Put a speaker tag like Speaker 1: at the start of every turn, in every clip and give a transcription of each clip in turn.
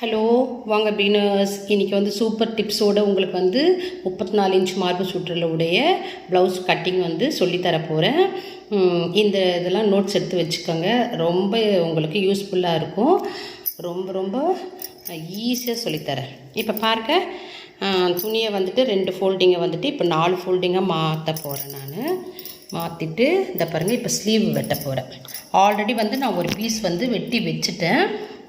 Speaker 1: Hello வாங்க பீனர்ஸ் இன்றைக்கி வந்து சூப்பர் டிப்ஸோடு உங்களுக்கு வந்து முப்பத்தி நாலு இன்ச் மார்பு சுற்றுல உடைய ப்ளவுஸ் கட்டிங் வந்து சொல்லித்தர போகிறேன் இந்த இதெல்லாம் நோட்ஸ் எடுத்து வச்சுக்கோங்க. ரொம்ப உங்களுக்கு யூஸ்ஃபுல்லாக இருக்கும். ரொம்ப ரொம்ப ஈஸியாக சொல்லித்தரேன் இப்போ பாருங்க. துணியை வந்துட்டு ரெண்டு ஃபோல்டிங்கை வந்துட்டு இப்போ நாலு ஃபோல்டிங்காக மாற்ற போகிறேன் நான். மாற்றிட்டு இந்த பாருங்கள் இப்போ ஸ்லீவ் வெட்ட போகிறேன் ஆல்ரெடி வந்து நான் ஒரு பீஸ் வந்து வெட்டி வச்சுட்டேன்.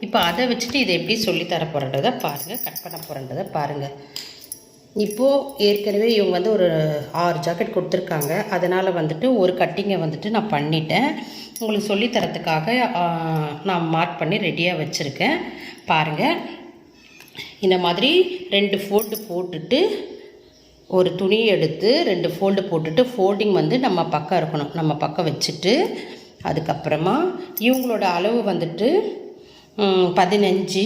Speaker 1: இப்போ அதை வச்சுட்டு இதை எப்படி சொல்லித்தர போகிறன்றதை பாருங்கள் கட் பண்ண போகிறன்றதை பாருங்கள் இப்போது ஏற்கனவே இவங்க வந்து ஒரு ஆறு ஜாக்கெட் கொடுத்துருக்காங்க. அதனால் வந்துட்டு ஒரு கட்டிங்கை வந்துட்டு நான் பண்ணிட்டேன். உங்களுக்கு சொல்லித்தரத்துக்காக நான் மார்க் பண்ணி ரெடியாக வச்சுருக்கேன். பாருங்கள் இந்த மாதிரி ரெண்டு ஃபோல்டு போட்டுட்டு ஒரு துணி எடுத்து ரெண்டு ஃபோல்டு போட்டுட்டு ஃபோல்டிங் வந்து நம்ம பக்கம் இருக்கணும். நம்ம பக்கம் வச்சுட்டு அதுக்கப்புறமா இவங்களோட அளவு வந்துட்டு பதினஞ்சு.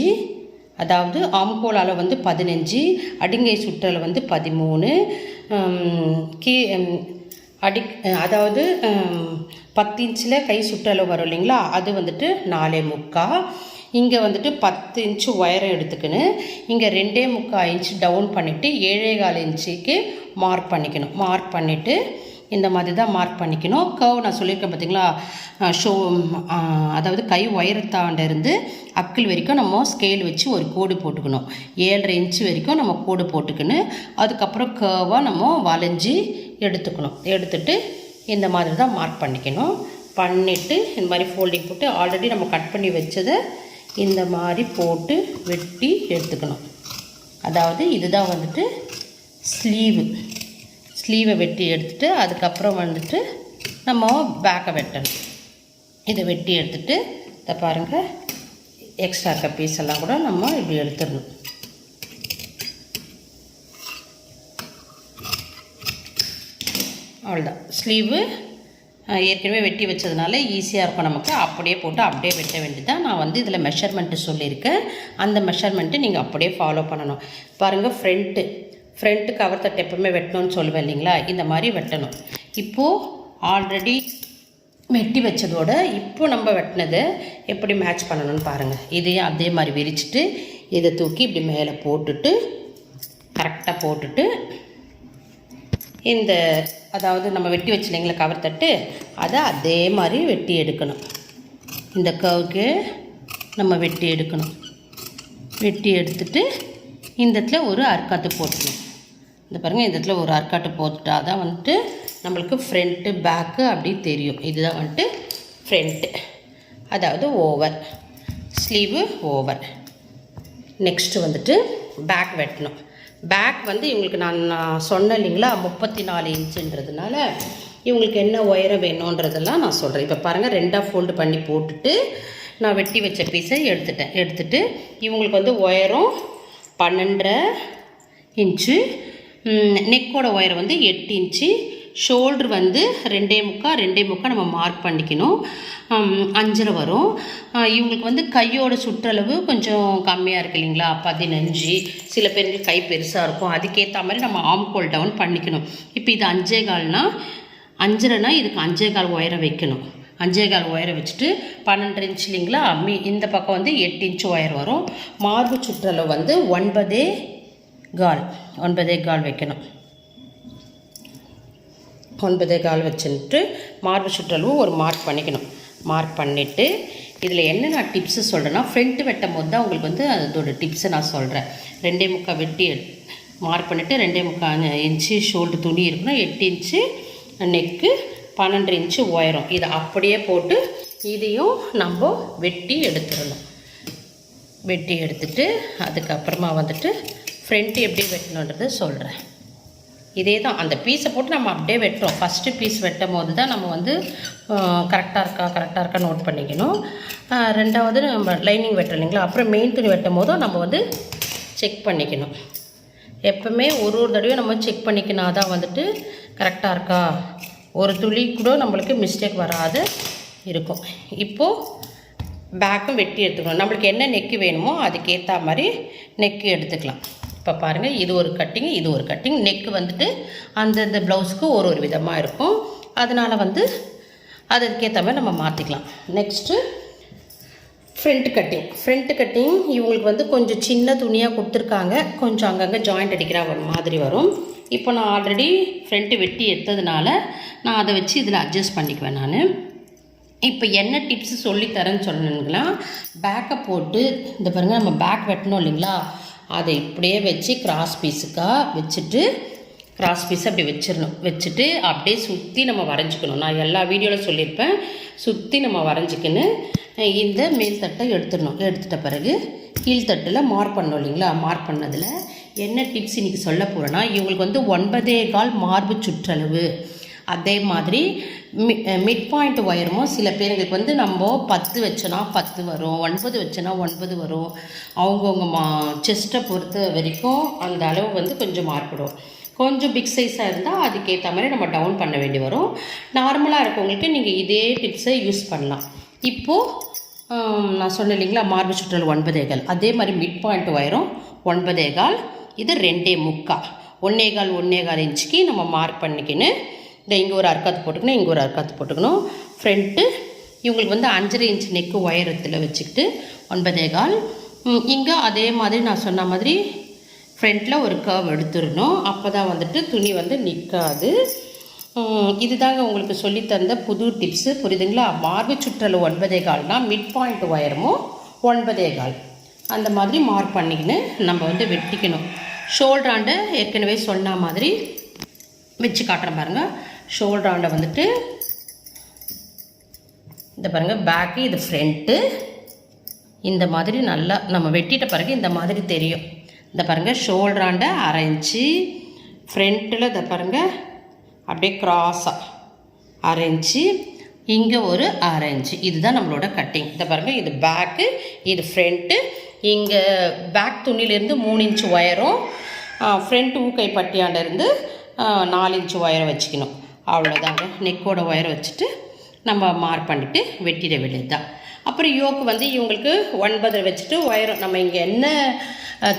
Speaker 1: அதாவது ஆம்கோல் அளவு வந்து பதினஞ்சு அடிங்கை சுற்றல் வந்து பதிமூணு கீ அடி அதாவது பத்து இன்ச்சில் கை சுற்றளவு வரும் இல்லைங்களா? அது வந்துட்டு நாலே முக்கா. இங்கே வந்துட்டு பத்து இன்ச்சு உயரம் எடுத்துக்கின்னு இங்கே ரெண்டே முக்கால் இன்ச்சு டவுன் பண்ணிவிட்டு ஏழே கால் இன்ச்சுக்கு மார்க் பண்ணிக்கணும். மார்க் பண்ணிவிட்டு இந்த மாதிரி தான் மார்க் பண்ணிக்கணும். கர்வ் நான் சொல்லியிருக்கேன் பார்த்தீங்களா? ஷோ அதாவது கை உயரத்தாண்டிருந்து அக்கிள் வரைக்கும் நம்ம ஸ்கேல் வச்சு ஒரு கோடு போட்டுக்கணும். ஏழரை இன்ச்சு வரைக்கும் நம்ம கோடு போட்டுக்கின்னு அதுக்கப்புறம் கர்வாக நம்ம வளைஞ்சி எடுத்துக்கணும். எடுத்துட்டு இந்த மாதிரி தான் மார்க் பண்ணிக்கணும். பண்ணிவிட்டு இந்த மாதிரி ஃபோல்டிங் போட்டு ஆல்ரெடி நம்ம கட் பண்ணி வச்சதை இந்த மாதிரி போட்டு வெட்டி எடுத்துக்கணும். அதாவது இதுதான் வந்துட்டு ஸ்லீவு ஸ்லீவை வெட்டி எடுத்துட்டு அதுக்கப்புறம் வந்துட்டு நம்ம பேக்கை வெட்டணும். இதை வெட்டி எடுத்துட்டு இதை பாருங்கள் எக்ஸ்ட்ரா இருக்க பீஸ் எல்லாம் கூட நம்ம இப்படி எடுத்துடணும். அவ்வளோதான் ஸ்லீவு ஏற்கனவே வெட்டி வச்சதுனால ஈஸியாக இருக்கும் நமக்கு. அப்படியே போட்டு அப்படியே வெட்ட வேண்டியதான் நான் வந்து இதில் மெஷர்மெண்ட்டு சொல்லியிருக்கேன். அந்த மெஷர்மெண்ட்டு நீங்கள் அப்படியே ஃபாலோ பண்ணணும். பாருங்கள் ஃப்ரண்ட்டு ஃப்ரண்ட்டு கவர் தட்டு எப்போவுமே வெட்டணும்னு சொல்லுவேன் இல்லைங்களா? இந்த மாதிரி வெட்டணும். இப்போது ஆல்ரெடி வெட்டி வச்சதோட இப்போ நம்ம வெட்டினதை எப்படி மேட்ச் பண்ணணும்னு பாருங்கள் இதையும் அதே மாதிரி விரிச்சிட்டு இதை தூக்கி இப்படி மேலே போட்டுட்டு கரெக்டாக போட்டுட்டு இந்த அதாவது நம்ம வெட்டி வச்சுலைங்களா கவர் தட்டு அதை அதே மாதிரி வெட்டி எடுக்கணும். இந்த கவுக்கு நம்ம வெட்டி எடுக்கணும். வெட்டி எடுத்துட்டு இந்த இடத்துல ஒரு அர்க்காத்து போட்டுக்கணும். இந்த பாருங்கள் இந்த இடத்துல ஒரு அர்க்காட்டு போட்டுட்டா தான் வந்துட்டு நம்மளுக்கு ஃப்ரண்ட்டு பேக்கு அப்படி தெரியும். இதுதான் வந்துட்டு ஃப்ரண்ட்டு அதாவது ஓவர் ஸ்லீவு ஓவர் நெக்ஸ்ட்டு வந்துட்டு பேக் வெட்டணும். பேக் வந்து இவங்களுக்கு நான் நான் சொன்னேன் இல்லைங்களா முப்பத்தி நாலு இன்ச்சுன்றதுனால இவங்களுக்கு என்ன உயரம் வேணுன்றதெல்லாம் நான் சொல்கிறேன் இப்போ பாருங்கள் ரெண்டாக ஃபோல்டு பண்ணி போட்டுட்டு நான் வெட்டி வச்ச பீஸை எடுத்துட்டேன். எடுத்துட்டு இவங்களுக்கு வந்து உயரம் பன்னெண்டரை இன்ச்சு நெக்கோட ஒயர் வந்து எட்டு இன்ச்சு ஷோல்ட்ரு வந்து ரெண்டே முக்கா ரெண்டே முக்கா நம்ம மார்க் பண்ணிக்கணும். அஞ்சில் அஞ்சரை வரும் இவங்களுக்கு வந்து கையோட சுற்றளவு கொஞ்சம் கம்மியாக இருக்கு இல்லைங்களா? பதினஞ்சு. சில பேருக்கு கை பெருசாக இருக்கும். அதுக்கேற்ற மாதிரி நம்ம ஆம்கோல் டவுன் பண்ணிக்கணும். இப்போ இது அஞ்சே கால்னால் அஞ்சரைனா இதுக்கு அஞ்சே கால் உயரம் வைக்கணும். அஞ்சே கால் ஒயரை வச்சுட்டு பன்னெண்டு இன்ச் இல்லைங்களா? மீ இந்த பக்கம் வந்து எட்டு இன்ச்சு ஒயர் வரும். மார்பு சுற்றளவு வந்து ஒன்பதே கால். ஒன்பதே கால் வைக்கணும். ஒன்பதே கால் வச்சுட்டு மார்பு சுற்றளவு ஒரு மார்க் பண்ணிக்கணும். மார்க் பண்ணிவிட்டு இதில் என்ன நான் டிப்ஸு சொல்கிறேன்னா ஃப்ரண்ட்டு வெட்டும் போது தான் உங்களுக்கு வந்து அதோட டிப்ஸை நான் சொல்கிறேன் ரெண்டே முக்கால் வெட்டி மார்க் பண்ணிவிட்டு ரெண்டே முக்கால் இன்ச்சு ஷோல்டர் துணி இருக்குன்னா எட்டு இன்ச்சு நெக்கு பன்னெண்டு இன்ச்சு உயரம். இதை அப்படியே போட்டு இதையும் நம்ம வெட்டி எடுத்துடணும். வெட்டி எடுத்துட்டு அதுக்கப்புறமா வந்துட்டு ஃப்ரண்ட்டு எப்படி வெட்டணுன்றது சொல்கிறேன் இதே தான் அந்த பீஸை போட்டு நம்ம அப்படியே வெட்டுறோம். ஃபஸ்ட்டு பீஸ் வெட்டும் போது தான் நம்ம வந்து கரெக்டாக இருக்கா கரெக்டாக இருக்கா நோட் பண்ணிக்கணும். ரெண்டாவது நம்ம லைனிங் வெட்டுறோம் இல்லைங்களா? அப்புறம் மெயின் துணி வெட்டும் போதும் நம்ம வந்து செக் பண்ணிக்கணும். எப்போவுமே ஒரு ஒரு தடவையும் நம்ம செக் பண்ணிக்கினா தான் வந்துட்டு கரெக்டாக இருக்கா? ஒரு துளி கூட நம்மளுக்கு மிஸ்டேக் வராது இருக்கும். இப்போது பேக்கும் வெட்டி எடுத்துக்கணும். நம்மளுக்கு என்ன நெக்கு வேணுமோ அதுக்கேற்ற மாதிரி நெக்கு எடுத்துக்கலாம். இப்போ பாருங்கள் இது ஒரு கட்டிங் இது ஒரு கட்டிங் நெக்கு வந்துட்டு அந்தந்த ப்ளவுஸ்க்கு ஒரு ஒரு விதமாக இருக்கும். அதனால் வந்து அதுக்கேற்ற மாதிரி நம்ம மாற்றிக்கலாம் next front cutting front cutting இவங்களுக்கு வந்து கொஞ்சம் சின்ன துணியாக கொடுத்துருக்காங்க. கொஞ்சம் அங்கங்கே ஜாயிண்ட் அடிக்கிற ஒரு மாதிரி வரும். இப்போ நான் ஆல்ரெடி ஃப்ரண்ட்டு வெட்டி எடுத்ததுனால நான் அதை வச்சு இதில் அட்ஜஸ்ட் பண்ணிக்குவேன் நான். இப்போ என்ன டிப்ஸ் சொல்லித்தரேன்னு சொல்லணுங்களா? பேக்கை போட்டு இந்த பாருங்கள் நம்ம பேக் வெட்டணும் இல்லைங்களா? அதை இப்படியே வச்சு கிராஸ் பீஸுக்காக வச்சுட்டு கிராஸ் பீஸ் அப்படி வச்சிடணும். வச்சுட்டு அப்படியே சுற்றி நம்ம வரைஞ்சிக்கணும். நான் எல்லா வீடியோவில் சொல்லியிருப்பேன். சுற்றி நம்ம வரைஞ்சிக்கின்னு இந்த மேல் தட்டை எடுத்துடணும். எடுத்துட்ட பிறகு கீழ்த்தட்டில் மார்க் பண்ணோம் இல்லைங்களா? மார்க் பண்ணதில் என்ன டிப்ஸ் இன்றைக்கி சொல்ல போகிறேன்னா இவங்களுக்கு வந்து ஒன்பதே கால் மார்பு சுற்றளவு. அதே மாதிரி மி மிட் பாயிண்ட் ஒயருமோ சில பேருங்களுக்கு வந்து நம்ம பத்து வச்சோன்னா பத்து வரும் ஒன்பது வச்சோன்னா ஒன்பது வரும். அவங்கவுங்க மா செஸ்ட்டை பொறுத்த வரைக்கும் அந்த அளவு வந்து கொஞ்சம் மாறுபடும். கொஞ்சம் பிக் சைஸாக இருந்தால் அதுக்கேற்ற மாதிரி நம்ம டவுன் பண்ண வேண்டி வரும். நார்மலாக இருக்கவங்களுக்கு நீங்கள் இதே டிப்ஸை யூஸ் பண்ணலாம். இப்போது நான் சொன்னேன் இல்லைங்களா மார்பு சுற்றல் ஒன்பதேகால் அதே மாதிரி மிட் பாயிண்ட் ஒயரும் ஒன்பதேகால் இது ரெண்டே முக்கால் ஒன்னே கால் ஒன்னே கால் இன்ச்சுக்கு நம்ம மார்க் பண்ணிக்கின்னு இந்த இங்கே ஒரு அர்க்காத்து போட்டுக்கணும் இங்கே ஒரு அர்க்காத்து போட்டுக்கணும். ஃப்ரண்ட்டு இவங்களுக்கு வந்து அஞ்சரை இன்ச் நெக்கு உயரத்தில் வச்சுக்கிட்டு ஒன்பதே கால். இங்கே அதே மாதிரி நான் சொன்ன மாதிரி ஃப்ரண்ட்டில் ஒரு கர்வ் எடுத்துடணும். அப்போ தான் வந்துட்டு துணி வந்து நிற்காது இதுதாங்க உங்களுக்கு சொல்லித்தந்த புது டிப்ஸு புரியுதுங்களா? மார்பு சுற்றல் ஒன்பதே கால்னால் மிட் பாயிண்ட் உயரமும் ஒன்பதே கால். அந்த மாதிரி மார்க் பண்ணிக்கின்னு நம்ம வந்து வெட்டிக்கணும். ஷோல்டராண்டை ஏற்கனவே சொன்ன மாதிரி வச்சு காட்டுற பாருங்கள் ஷோல்டராண்டை வந்துட்டு இந்த பாருங்கள் பேக்கு இது ஃப்ரண்ட்டு இந்த மாதிரி நல்லா நம்ம வெட்டிட்ட பிறகு இந்த மாதிரி தெரியும். இந்த பாருங்கள் ஷோல்டராண்ட அரை இன்ச்சு ஃப்ரண்ட்டில் இதை பாருங்கள் அப்படியே க்ராஸாக அரை இன்ச்சு இங்கே ஒரு அரை இன்ச்சு இதுதான் நம்மளோட கட்டிங் இந்த பாருங்கள் இது பேக்கு இது ஃப்ரண்ட்டு இங்கே பேக் துணியிலேருந்து மூணு இன்ச்சு ஒயரும் ஃப்ரண்ட் ஊக்கை பட்டியாண்டிருந்து நாலு இன்ச்சு ஒயரை வச்சுக்கணும். அவ்வளோதாங்க நெக்கோட ஒயரை வச்சுட்டு நம்ம மார்க் பண்ணிவிட்டு வெட்டிட வேண்டியது தான் அப்புறம் யோக்கு வந்து இவங்களுக்கு ஒன்பது வச்சுட்டு ஒயரம் நம்ம இங்கே என்ன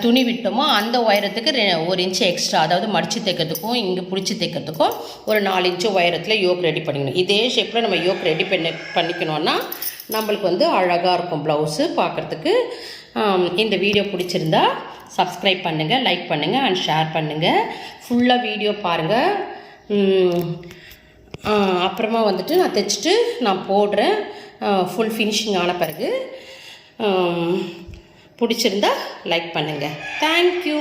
Speaker 1: துணி விட்டோமோ அந்த உயரத்துக்கு ரெ- ஒரு இன்ச்சு எக்ஸ்ட்ரா அதாவது மடித்து தைக்கிறதுக்கும் இங்கே பிடிச்சி தைக்கிறதுக்கும் ஒரு நாலு இன்ச்சு உயரத்தில் யோக் ரெடி பண்ணிக்கணும். இதே ஷேப்பில் நம்ம யோக் ரெடி பண்ணி பண்ணிக்கணும்னா நம்மளுக்கு வந்து அழகாக இருக்கும் ப்ளவுஸு பார்க்குறதுக்கு இந்த வீடியோ பிடிச்சிருந்தா சப்ஸ்கிரைப் பண்ணுங்கள் லைக் பண்ணுங்கள் அண்ட் ஷேர் பண்ணுங்கள் ஃபுல்லாக வீடியோ பாருங்கள் அப்புறமா வந்துட்டு நான் தைச்சிட்டு நான் போடுறேன். ஃபுல் ஃபினிஷிங் ஆன பிறகு. பிடிச்சிருந்தா லைக் பண்ணுங்கள் தேங்க்யூ